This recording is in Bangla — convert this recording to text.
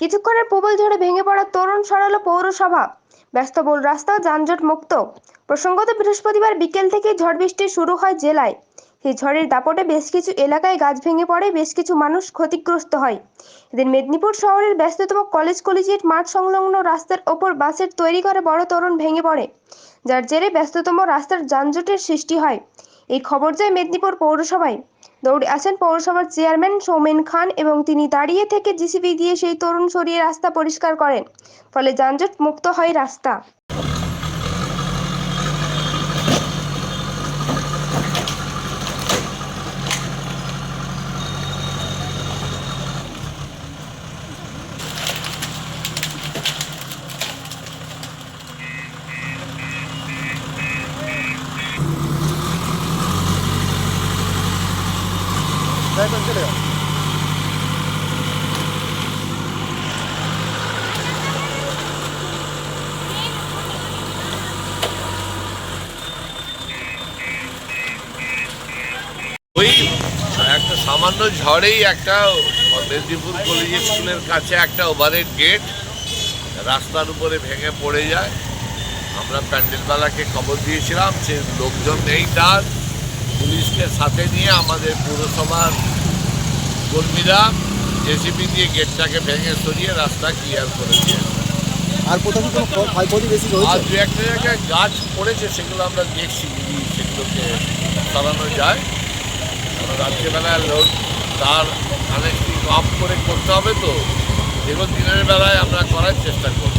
কিছুক্ষণের প্রবল ঝড়ে ভেঙে পড়া তরুণ সরালো পৌরসভা। ব্যস্তবহুল রাস্তা যানজট মুক্ত। প্রসঙ্গত বৃহস্পতিবার বিকেল থেকে ঝড় বৃষ্টি শুরু হয় জেলায়। সেই ঝড়ের দাপটে বেশ কিছু এলাকায় গাছ ভেঙে পড়ে, বেশ কিছু মানুষ ক্ষতিগ্রস্ত হয়। এদিন মেদিনীপুর শহরের ব্যস্ততম কলেজ কলেজিয়েট মাঠ সংলগ্ন রাস্তার ওপর বাসের তৈরি করা বড় তরুণ ভেঙে পড়ে, যার জেরে ব্যস্ততম রাস্তার যানজটের সৃষ্টি হয়। এই খবর যায় মেদিনীপুর পৌরসভায়। দৌড়ে আসেন পৌরসভার চেয়ারম্যান সৌমেন খান এবং তিনি দাঁড়িয়ে থেকে জিসিবি দিয়ে সেই তরুণ সরিয়ে রাস্তা পরিষ্কার করেন। ফলে যানজট মুক্ত হয় রাস্তা। একটা সামান্য ঝড়েই একটা মেদিনীপুর কলেজ স্কুলের কাছে একটা ওভারের গেট রাস্তার উপরে ভেঙে পড়ে যায়। আমরা প্যান্ডেলওয়ালাকে খবর দিয়েছিলাম, সে লোকজন নেই তার। পুলিশকে সাথে নিয়ে আমাদের পুরসভার কর্মীরা জেসিবি দিয়ে গেটটাকে ভেঙে সরিয়ে রাস্তা ক্লিয়ার করে দিয়েছে। আর কোথাও কি কোনো ক্ষয়ক্ষতি বেশি আর দু একটা জায়গায় গাছ পড়েছে সেগুলো আমরা দেখছি যদি সেগুলোকে সরানো যায়। কারণ রাত্রিবেলায় লোড তার কানেক্টিং অফ করে করতে হবে তো। এগুলো দিনের বেলায় আমরা করার চেষ্টা করব।